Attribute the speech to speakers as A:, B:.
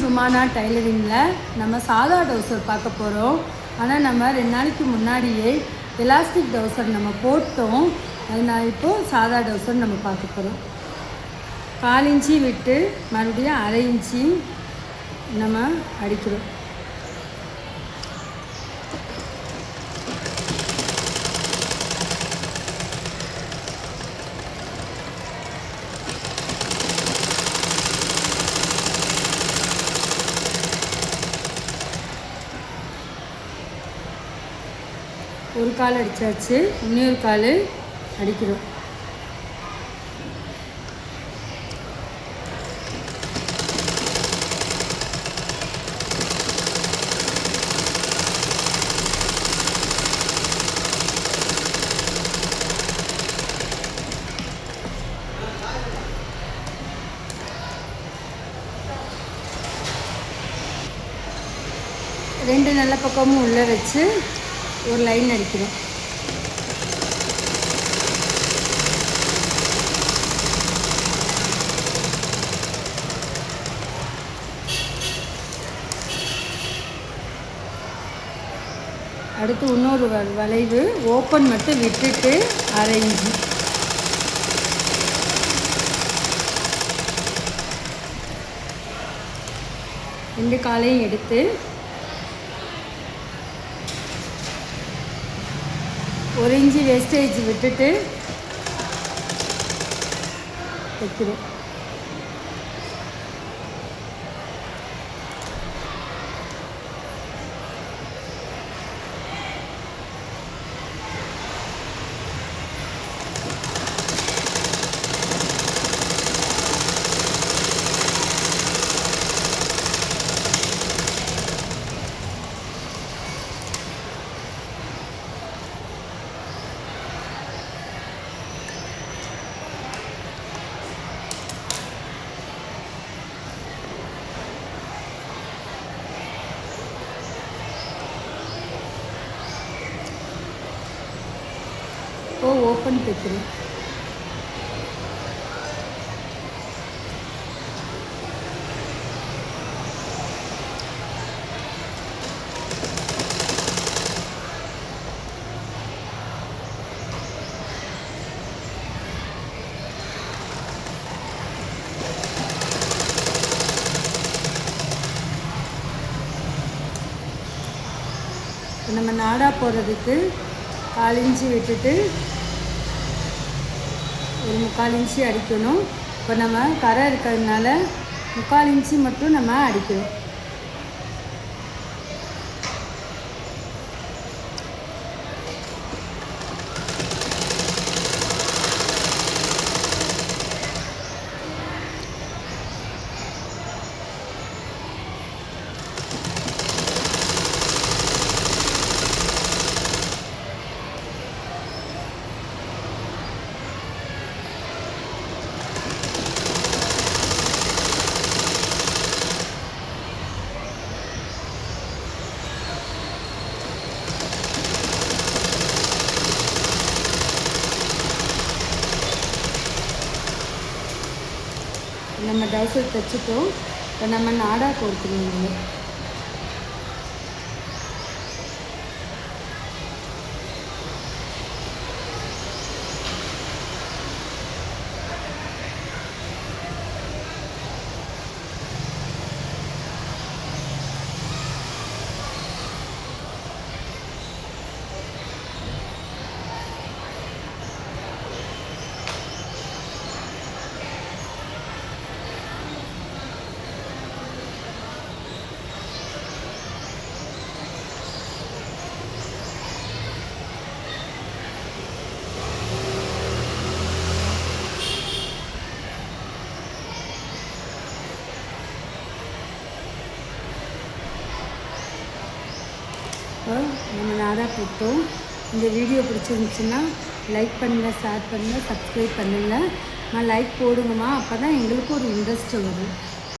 A: ஜுமானா டைலரிங்கில் நம்ம சாதா டவுசர் பார்க்க போகிறோம். ஆனால் நம்ம ரெண்டு நாளைக்கு முன்னாடியே எலாஸ்டிக் டவுசர் நம்ம போட்டோம். அதனால் இப்போது சாதா டவுசர் நம்ம பார்க்க போகிறோம். கால் இன்ச்சி விட்டு மறுபடியும் அரை இன்ச்சி நம்ம அடிக்கிறோம். ஒரு கால் அடித்தாச்சு இன்னொரு கால் அடிக்கிறோம். ரெண்டு நல்ல பக்கமும் உள்ளே வச்சு ஒரு லைன் அடிக்கிறோம். அடுத்து இன்னொரு வ- வளைவு ஓப்பன் மட்டும் விட்டுட்டு அரை ரெண்டு காலையும் எடுத்து ஒரு இஞ்சி வேஸ்டேஜ் விட்டுட்டு வைக்கிறேன். இப்போ ஓப்பன் தைக்கிறேன் நம்ம நாடா போகிறதுக்கு கால் இன்ச்சு விட்டுட்டு ஒரு முக்கால் இன்ச்சு அடிக்கணும். இப்போ நம்ம கரை இருக்கிறதுனால முக்கால் இன்ச்சு மட்டும் நம்ம அடிக்கணும். நம்ம டவுசர் தைச்சிட்டோம். இப்போ நம்ம நாடா கோர்க்கணும் அப்போ இப்போ நம்ம நாடா போட்டோம். இந்த வீடியோ பிடிச்சிருந்துச்சுன்னா லைக் பண்ணுங்கள் ஷேர் பண்ணுங்கள் சப்ஸ்கிரைப் பண்ணுங்கள் நான் லைக் போடுங்கம்மா. அப்போ தான் எங்களுக்கு ஒரு இன்ட்ரெஸ்ட் வரும்.